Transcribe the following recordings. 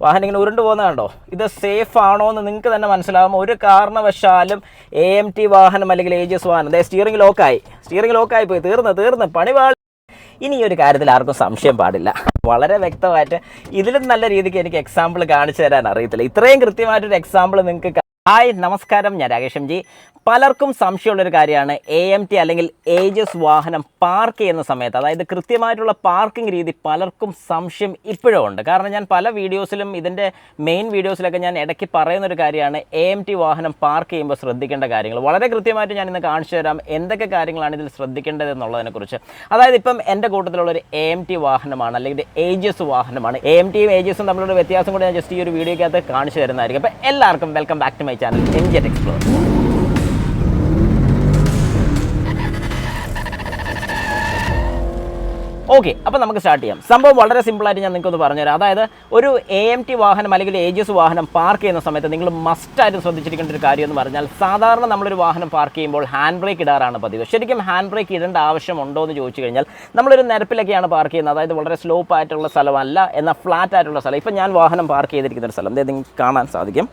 വാഹനം ഇങ്ങനെ ഉരുണ്ട് പോകുന്ന കണ്ടോ? ഇത് സേഫ് ആണോ എന്ന് നിങ്ങൾക്ക് തന്നെ മനസ്സിലാവും. ഒരു കാരണവശാലും എ എം ടി വാഹനം അല്ലെങ്കിൽ ഏജസ് വാഹനം അതായത് സ്റ്റിയറിംഗ് ലോക്കായി സ്റ്റിയറിംഗ് ലോക്കായി പോയി. തീർന്ന് തീർന്ന് പണി ഇനി ഒരു കാര്യത്തിൽ ആർക്കും സംശയം പാടില്ല. വളരെ വ്യക്തമായിട്ട് ഇതിലും നല്ല രീതിക്ക് എനിക്ക് എക്സാമ്പിൾ കാണിച്ചു തരാൻ അറിയത്തില്ല. ഇത്രയും കൃത്യമായിട്ടൊരു എക്സാമ്പിൾ നിങ്ങൾക്ക് ഹായ് നമസ്കാരം. ഞാൻ രാകേഷം ജി. പലർക്കും സംശയമുള്ളൊരു കാര്യമാണ്. എ എം ടി അല്ലെങ്കിൽ ഏജസ് വാഹനം പാർക്ക് ചെയ്യുന്ന സമയത്ത് അതായത് കൃത്യമായിട്ടുള്ള പാർക്കിംഗ് രീതി പലർക്കും സംശയം ഇപ്പോഴും ഉണ്ട്. കാരണം ഞാൻ പല വീഡിയോസിലും ഇതിന്റെ മെയിൻ വീഡിയോസിലൊക്കെ ഞാൻ ഇടയ്ക്ക് പറയുന്ന ഒരു കാര്യമാണ് എ എം ടി വാഹനം പാർക്ക് ചെയ്യുമ്പോൾ ശ്രദ്ധിക്കേണ്ട കാര്യങ്ങൾ. വളരെ കൃത്യമായിട്ട് ഞാൻ ഇന്ന് കാണിച്ചു തരാം എന്തൊക്കെ കാര്യങ്ങളാണ് ഇതിൽ ശ്രദ്ധിക്കേണ്ടത് എന്നുള്ളതിനെക്കുറിച്ച് അതായത് ഇപ്പം എന്റെ കൂട്ടത്തിലുള്ളൊരു എ എം ടി വാഹനമാണ് അല്ലെങ്കിൽ ഏജസ് വാഹനമാണ്. എ എം ടിയും ഏജസും തമ്മിലുള്ള വ്യത്യാസം കൂടി ഞാൻ ജസ്റ്റ് ഈ ഒരു വീഡിയോക്കകത്ത് കാണിച്ചു തരുന്നതായിരിക്കും. അപ്പോൾ എല്ലാവർക്കും welcome back to my channel എൻജെറ്റ് explore okay അപ്പോൾ നമുക്ക് സ്റ്റാർട്ട് ചെയ്യാം. സംഭവം വളരെ സിമ്പിളായിട്ട് ഞാൻ നിങ്ങൾക്കൊന്ന് പറഞ്ഞുതരാം. അതായത് ഒരു എ എം ടി വാഹനം അല്ലെങ്കിൽ ഏജസ് വാഹനം പാർക്ക് ചെയ്യുന്ന സമയത്ത് നിങ്ങൾ മസ്റ്റായിട്ട് ശ്രദ്ധിച്ചിരിക്കേണ്ട ഒരു കാര്യം എന്ന് പറഞ്ഞാൽ സാധാരണ നമ്മളൊരു വാഹനം പാർക്ക് ചെയ്യുമ്പോൾ ഹാൻഡ് ബ്രേക്ക് ഇടാറാണ് പതിവ്. ശരിക്കും ഹാൻഡ് ബ്രേക്ക് ഇടേണ്ട ആവശ്യമുണ്ടോ എന്ന് ചോദിച്ചു കഴിഞ്ഞാൽ നമ്മളൊരു നിരപ്പിലൊക്കെയാണ് പാർക്ക് ചെയ്യുന്നത്. അതായത് വളരെ സ്ലോപ്പ് ആയിട്ടുള്ള സ്ഥലമല്ല എന്നാൽ ഫ്ലാറ്റ് ആയിട്ടുള്ള സ്ഥലം. ഇപ്പം ഞാൻ വാഹനം പാർക്ക് ചെയ്തിരിക്കുന്ന ഒരു സ്ഥലം. നിങ്ങൾക്ക് കാണാൻ സാധിക്കും.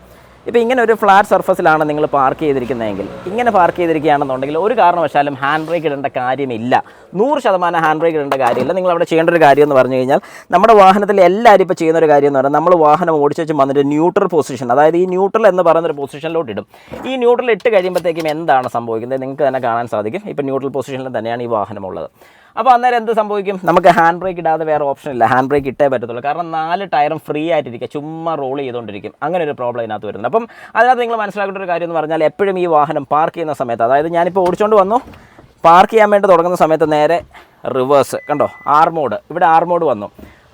ഇപ്പോൾ ഇങ്ങനെ ഒരു ഫ്ലാറ്റ് സർഫസിലാണ് നിങ്ങൾ പാർക്ക് ചെയ്തിരിക്കുന്നതെങ്കിൽ ഇങ്ങനെ പാർക്ക് ചെയ്തിരിക്കുകയാണെന്നുണ്ടെങ്കിൽ ഒരു കാരണവശാലും ഹാൻഡ് ബ്രേക്ക് ഇടേണ്ട കാര്യമില്ല. നൂറ് ശതമാനം ഹാൻഡ് ബ്രേക്ക് ഇടേണ്ട കാര്യമില്ല. നിങ്ങൾ അവിടെ ചെയ്യേണ്ട ഒരു കാര്യം എന്ന് പറഞ്ഞു കഴിഞ്ഞാൽ നമ്മുടെ വാഹനത്തിൽ എല്ലാവരും ഇപ്പോൾ ചെയ്യുന്ന ഒരു കാര്യം എന്ന് പറഞ്ഞാൽ നമ്മൾ വാഹനം ഓടിച്ചു വന്നിട്ട് ന്യൂട്രൽ പൊസിഷൻ അതായത് ഈ ന്യൂട്രൽ എന്ന് പറയുന്ന ഒരു പൊസിഷനിലോട്ട് ഇടും. ഈ ന്യൂട്രൽ ഇട്ട് കഴിയുമ്പോഴത്തേക്കും എന്താണ് സംഭവിക്കുന്നത്? നിങ്ങൾക്ക് തന്നെ കാണാൻ സാധിക്കും. ഇപ്പോൾ ന്യൂട്രൽ പൊസിഷനിൽ തന്നെയാണ് ഈ വാഹനമുള്ളത്. അപ്പോൾ അന്നേരം എന്ത് സംഭവിക്കും? നമുക്ക് ഹാൻഡ് ബ്രേക്ക് ഇടാതെ വേറെ ഓപ്ഷൻ ഇല്ല. ഹാൻഡ് ബ്രേക്ക് ഇട്ടേ പറ്റത്തുള്ളൂ. കാരണം നാല് ടയറും ഫ്രീ ആയിട്ടിരിക്കുക. ചുമ്മാ റോൾ ചെയ്തുകൊണ്ടിരിക്കും അങ്ങനെ ഒരു പ്രോബ്ലം ഇതിനകത്ത് വരുന്നത് അപ്പം അതിനകത്ത് നിങ്ങൾ മനസ്സിലാക്കേണ്ട ഒരു കാര്യം എന്ന് പറഞ്ഞാൽ എപ്പോഴും ഈ വാഹനം പാർക്ക് ചെയ്യുന്ന സമയത്ത് അതായത് ഞാനിപ്പോൾ ഓടിച്ചുകൊണ്ട് വന്നു. പാർക്ക് ചെയ്യാൻ വേണ്ടി തുടങ്ങുന്ന സമയത്ത് നേരെ റിവേഴ്സ് കണ്ടോ? ആർ മോഡ് ഇവിടെ ആർ മോഡ് വന്നു.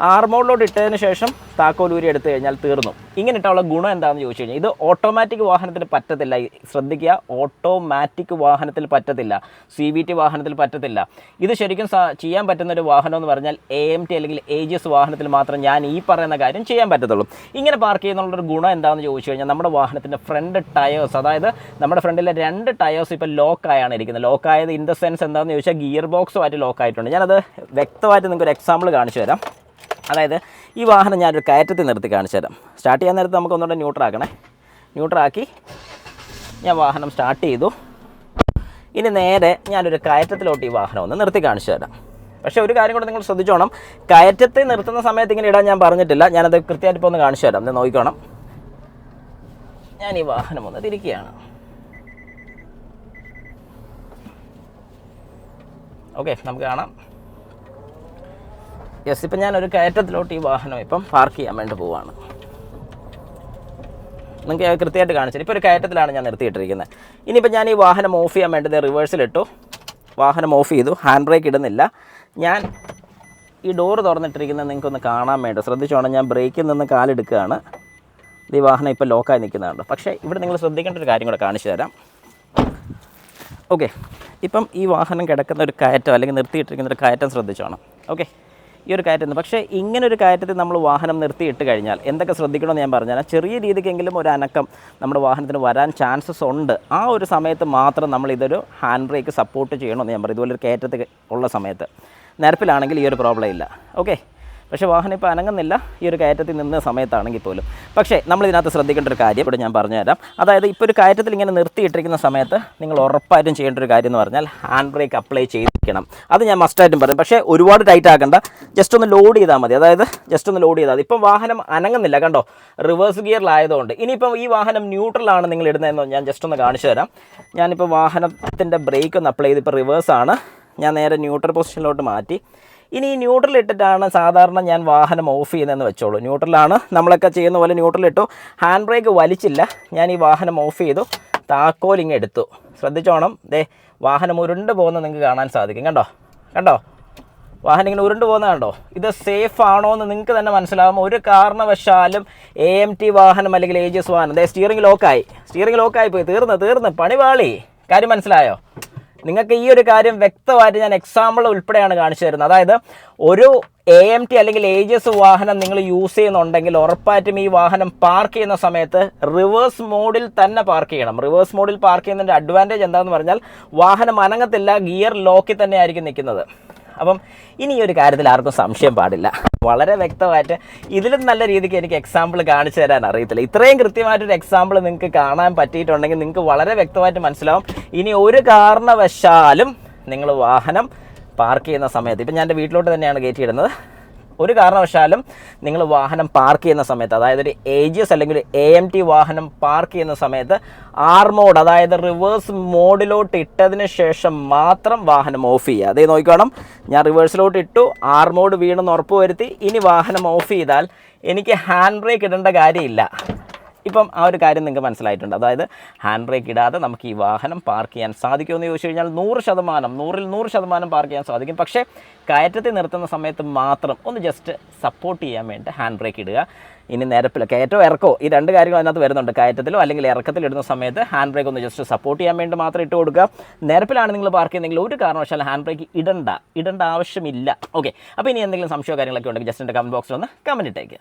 ആർ മോഡിലോട്ട് ഇട്ടതിന് ശേഷം താക്കോലൂരി എടുത്തു കഴിഞ്ഞാൽ തീർന്നു. ഇങ്ങനെ ഇട്ടുള്ള ഗുണം എന്താണെന്ന് ചോദിച്ചു കഴിഞ്ഞാൽ ഇത് ഓട്ടോമാറ്റിക് വാഹനത്തിന് പറ്റത്തില്ല. ശ്രദ്ധിക്കുക ഓട്ടോമാറ്റിക് വാഹനത്തിൽ പറ്റത്തില്ല. സി വി ടി വാഹനത്തിൽ പറ്റത്തില്ല. ഇത് ശരിക്കും ചെയ്യാൻ പറ്റുന്ന ഒരു വാഹനം എന്ന് പറഞ്ഞാൽ എ എം ടി അല്ലെങ്കിൽ എ ജി എസ് വാഹനത്തിൽ മാത്രം ഞാൻ ഈ പറയുന്ന കാര്യം ചെയ്യാൻ പറ്റത്തുള്ളൂ. ഇങ്ങനെ പാർക്ക് ചെയ്യുന്നുള്ളൊരു ഗുണം എന്താണെന്ന് ചോദിച്ചു കഴിഞ്ഞാൽ നമ്മുടെ വാഹനത്തിന്റെ ഫ്രണ്ട് ടയേഴ്സ് അതായത് നമ്മുടെ ഫ്രണ്ടിലെ രണ്ട് ടയേഴ്സ് ഇപ്പോൾ ലോക്കായാണ് ഇരിക്കുന്നത്. ലോക്കായത് ഇൻ ദ സെൻസ് എന്താണെന്ന് ചോദിച്ചാൽ ഗിയർ ബോക്സുമായിട്ട് ലോക്കായിട്ടുണ്ട് ഞാനത് വ്യക്തമായിട്ട് നിങ്ങൾക്ക് ഒരു എക്സാമ്പിൾ കാണിച്ചു തരാം. അതായത് ഈ വാഹനം ഞാനൊരു കയറ്റത്തിൽ നിർത്തി കാണിച്ചു തരാം. സ്റ്റാർട്ട് ചെയ്യാൻ നേരത്ത് നമുക്ക് ഒന്നുകൂടെ ന്യൂട്രാക്കണേ ന്യൂട്രാക്കി ഞാൻ വാഹനം സ്റ്റാർട്ട് ചെയ്തു. ഇനി നേരെ ഞാനൊരു കയറ്റത്തിലോട്ട് ഈ വാഹനം ഒന്ന് നിർത്തി കാണിച്ചു തരാം. പക്ഷേ ഒരു കാര്യം കൂടെ നിങ്ങൾ ശ്രദ്ധിച്ചോണം. കയറ്റത്തെ നിർത്തുന്ന സമയത്ത് ഇങ്ങനെ ഇടാൻ ഞാൻ പറഞ്ഞിട്ടില്ല. ഞാനത് കൃത്യമായിട്ട് ഇപ്പോൾ ഒന്ന് കാണിച്ചു തരാം. ഒന്ന് നോക്കിക്കോണം. ഞാൻ ഈ വാഹനം ഒന്ന് തിരിക്കുകയാണ്. ഓക്കെ നമുക്ക് കാണാം. യെസ് ഇപ്പം ഞാനൊരു കയറ്റത്തിലോട്ട് ഈ വാഹനം ഇപ്പം പാർക്ക് ചെയ്യാൻ വേണ്ടി പോവാണ്. നിങ്ങൾക്ക് കൃത്യമായിട്ട് കാണിച്ചത് ഇപ്പോൾ ഒരു കയറ്റത്തിലാണ് ഞാൻ നിർത്തിയിട്ടിരിക്കുന്നത്. ഇനിയിപ്പോൾ ഞാൻ ഈ വാഹനം ഓഫ് ചെയ്യാൻ വേണ്ടത് റിവേഴ്സിലിട്ടു വാഹനം ഓഫ് ചെയ്തു. ഹാൻഡ് ബ്രേക്ക് ഇടുന്നില്ല. ഞാൻ ഈ ഡോറ് തുറന്നിട്ടിരിക്കുന്നത് നിങ്ങൾക്കൊന്ന് കാണാൻ വേണ്ടി. ശ്രദ്ധിച്ചോണം ഞാൻ ബ്രേക്കിൽ നിന്ന് കാലെടുക്കുകയാണ് ഈ വാഹനം ഇപ്പോൾ ലോക്കായി നിൽക്കുന്നതാണ് പക്ഷേ ഇവിടെ നിങ്ങൾ ശ്രദ്ധിക്കേണ്ട ഒരു കാര്യം കൂടെ കാണിച്ചു തരാം. ഓക്കെ ഇപ്പം ഈ വാഹനം കിടക്കുന്ന ഒരു കയറ്റം അല്ലെങ്കിൽ നിർത്തിയിട്ടിരിക്കുന്ന ഒരു കയറ്റം ശ്രദ്ധിച്ചോണം. ഓക്കെ ഈ ഒരു കയറ്റുന്നത് പക്ഷേ ഇങ്ങനെ ഒരു കയറ്റത്തിൽ നമ്മൾ വാഹനം നിർത്തിയിട്ട് കഴിഞ്ഞാൽ എന്തൊക്കെ ശ്രദ്ധിക്കണമെന്ന് ഞാൻ പറഞ്ഞാൽ ചെറിയ രീതിക്കെങ്കിലും ഒരു അനക്കം നമ്മുടെ വാഹനത്തിന് വരാൻ ചാൻസസ് ഉണ്ട്. ആ ഒരു സമയത്ത് മാത്രം നമ്മൾ ഇതൊരു ഹാൻഡ് ബ്രേക്ക് സപ്പോർട്ട് ചെയ്യണമെന്ന് ഞാൻ പറയും. ഇതുപോലൊരു കയറ്റത്തിൽ ഉള്ള സമയത്ത്. നിരപ്പിലാണെങ്കിൽ ഈ ഒരു പ്രോബ്ലം ഇല്ല. ഓക്കെ? പക്ഷേ വാഹനം ഇപ്പോൾ അനങ്ങുന്നില്ല. ഈ ഒരു കയറ്റത്തിൽ നിന്ന സമയത്താണെങ്കിൽ പോലും. പക്ഷേ നമ്മൾ ഇതിനകത്ത് ശ്രദ്ധിക്കേണ്ട ഒരു കാര്യം ഇവിടെ ഞാൻ പറഞ്ഞുതരാം. അതായത് ഇപ്പോൾ ഒരു കയറ്റത്തിൽ ഇങ്ങനെ നിർത്തിയിട്ടിരിക്കുന്ന സമയത്ത് നിങ്ങൾ ഉറപ്പായിട്ടും ചെയ്യേണ്ട ഒരു കാര്യം എന്ന് പറഞ്ഞാൽ ഹാൻഡ് ബ്രേക്ക് അപ്ലൈ ചെയ്തിരിക്കണം. അത് ഞാൻ മസ്റ്റായിട്ടും പറയും. പക്ഷേ ഒരുപാട് ടൈറ്റ് ആക്കണ്ട. ജസ്റ്റ് ഒന്ന് ലോഡ് ചെയ്താൽ മതി. അതായത് ജസ്റ്റ് ഒന്ന് ലോഡ് ചെയ്താൽ മതി. ഇപ്പം വാഹനം അനങ്ങുന്നില്ല. കണ്ടോ? റിവേഴ്സ് ഗിയറിലായതുകൊണ്ട് ഇനിയിപ്പം ഈ വാഹനം ന്യൂട്രലാണ് നിങ്ങൾ ഇടുന്നതെന്ന് ഞാൻ ജസ്റ്റ് ഒന്ന് കാണിച്ചു തരാം. ഞാനിപ്പോൾ വാഹനത്തിന്റെ ബ്രേക്ക് ഒന്ന് അപ്ലൈ ചെയ്ത്. ഇപ്പോൾ റിവേഴ്സാണ് ഞാൻ നേരെ ന്യൂട്രൽ പൊസിഷനിലോട്ട് മാറ്റി. ഇനി ഈ ന്യൂട്രൽ ഇട്ടിട്ടാണ് സാധാരണ ഞാൻ വാഹനം ഓഫ് ചെയ്യുന്നതെന്ന് വെച്ചോളൂ. ന്യൂട്രലാണ് നമ്മളൊക്കെ ചെയ്യുന്ന പോലെ ന്യൂട്രൽ ഇട്ടു. ഹാൻഡ് ബ്രേക്ക് വലിച്ചില്ല. ഞാൻ ഈ വാഹനം ഓഫ് ചെയ്തു. താക്കോലിങ് എടുത്തു. ശ്രദ്ധിച്ചോണം. ദേ വാഹനം ഉരുണ്ട് പോകുന്നത് നിങ്ങൾക്ക് കാണാൻ സാധിക്കും. കണ്ടോ? കണ്ടോ? വാഹനം ഇങ്ങനെ ഉരുണ്ട് പോകുന്നത് കണ്ടോ? ഇത് സേഫ് ആണോ എന്ന് നിങ്ങൾക്ക് തന്നെ മനസ്സിലാവും. ഒരു കാരണവശാലും എ എം ടി വാഹനം അല്ലെങ്കിൽ ഏജസ് വാഹനം. ദേ സ്റ്റിയറിംഗ് ലോക്കായി സ്റ്റിയറിംഗ് ലോക്കായി പോയി. തീർന്ന് തീർന്ന്. പണിപാളി കാര്യം മനസ്സിലായോ? നിങ്ങൾക്ക് ഈ ഒരു കാര്യം വ്യക്തമായിട്ട് ഞാൻ എക്സാമ്പിൾ ഉൾപ്പെടെയാണ് കാണിച്ചു തരുന്നത്. അതായത് ഒരു എ എം ടി അല്ലെങ്കിൽ ഏജസ് വാഹനം നിങ്ങൾ യൂസ് ചെയ്യുന്നുണ്ടെങ്കിൽ ഉറപ്പായിട്ടും ഈ വാഹനം പാർക്ക് ചെയ്യുന്ന സമയത്ത് റിവേഴ്സ് മോഡിൽ തന്നെ പാർക്ക് ചെയ്യണം. റിവേഴ്സ് മോഡിൽ പാർക്ക് ചെയ്യുന്നതിന്റെ അഡ്വാന്റേജ് എന്താണെന്ന് പറഞ്ഞാൽ വാഹനം അനങ്ങത്തില്ല ഗിയർ ലോക്കിൽ തന്നെ ആയിരിക്കും നിൽക്കുന്നത്. അപ്പം ഇനി ഈ ഒരു കാര്യത്തിൽ ആർക്കും സംശയം പാടില്ല. വളരെ വ്യക്തമായിട്ട് ഇതിലും നല്ല രീതിക്ക് എനിക്ക് എക്സാമ്പിൾ കാണിച്ചു തരാൻ അറിയത്തില്ല. ഇത്രയും കൃത്യമായിട്ടൊരു എക്സാമ്പിൾ നിങ്ങൾക്ക് കാണാൻ പറ്റിയിട്ടുണ്ടെങ്കിൽ നിങ്ങൾക്ക് വളരെ വ്യക്തമായിട്ട് മനസ്സിലാവും. ഇനി ഒരു കാരണവശാലും നിങ്ങൾ വാഹനം പാർക്ക് ചെയ്യുന്ന സമയത്ത് ഇപ്പം ഞാൻ എന്റെ വീട്ടിലോട്ട് തന്നെയാണ് കയറ്റിയിടുന്നത് ഒരു കാരണവശാലും നിങ്ങൾ വാഹനം പാർക്ക് ചെയ്യുന്ന സമയത്ത് അതായത് ഒരു ഏജിയസ് അല്ലെങ്കിൽ എ എം ടി വാഹനം പാർക്ക് ചെയ്യുന്ന സമയത്ത് ആർ മോഡ് അതായത് റിവേഴ്സ് മോഡിലോട്ട് ഇട്ടതിന് ശേഷം മാത്രം വാഹനം ഓഫ് ചെയ്യുക. അതേ നോക്കിക്കോണം. ഞാൻ റിവേഴ്സിലോട്ട് ഇട്ടു ആർ മോഡ് വീണെന്ന് ഉറപ്പ് വരുത്തി. ഇനി വാഹനം ഓഫ് ചെയ്താൽ എനിക്ക് ഹാൻഡ് ബ്രേക്ക് ഇടേണ്ട കാര്യമില്ല. ഇപ്പം ആ ഒരു കാര്യം നിങ്ങൾക്ക് മനസ്സിലായിട്ടുണ്ട്. അതായത് ഹാൻഡ് ബ്രേക്ക് ഇടാതെ നമുക്ക് ഈ വാഹനം പാർക്ക് ചെയ്യാൻ സാധിക്കുമെന്ന് ചോദിച്ചു കഴിഞ്ഞാൽ നൂറ് ശതമാനം നൂറിൽ നൂറ് ശതമാനം പാർക്ക് ചെയ്യാൻ സാധിക്കും. പക്ഷേ കയറ്റത്തിൽ നിർത്തുന്ന സമയത്ത് മാത്രം ഒന്ന് ജസ്റ്റ് സപ്പോർട്ട് ചെയ്യാൻ വേണ്ടി ഹാൻഡ് ബ്രേക്ക് ഇടുക. ഇനി നിരപ്പിലോ കയറ്റോ ഇറക്കോ ഈ രണ്ട് കാര്യങ്ങൾ അതിനകത്ത് വരുന്നുണ്ട്. കയറ്റത്തിലോ അല്ലെങ്കിൽ ഇറക്കത്തിൽ ഇടുന്ന സമയത്ത് ഹാൻഡ് ബ്രേക്ക് ഒന്ന് ജസ്റ്റ് സപ്പോർട്ട് ചെയ്യാൻ വേണ്ടി മാത്രം ഇട്ട് കൊടുക്കുക. നിരപ്പിലാണ് നിങ്ങൾ പാർക്ക് ചെയ്യുന്നെങ്കിൽ ഒരു കാരണവശാലും ഹാൻഡ് ബ്രേക്ക് ഇടണ്ട ഇടേണ്ട ആവശ്യമില്ല. ഓക്കെ അപ്പോൾ ഇനി എന്തെങ്കിലും സംശയമോ കാര്യങ്ങളൊക്കെ ഉണ്ടെങ്കിൽ ജസ്റ്റ് എന്റെ കമന്റ് ബോക്സിൽ ഒന്ന് കമന്റ് ഇട്ടേക്കുക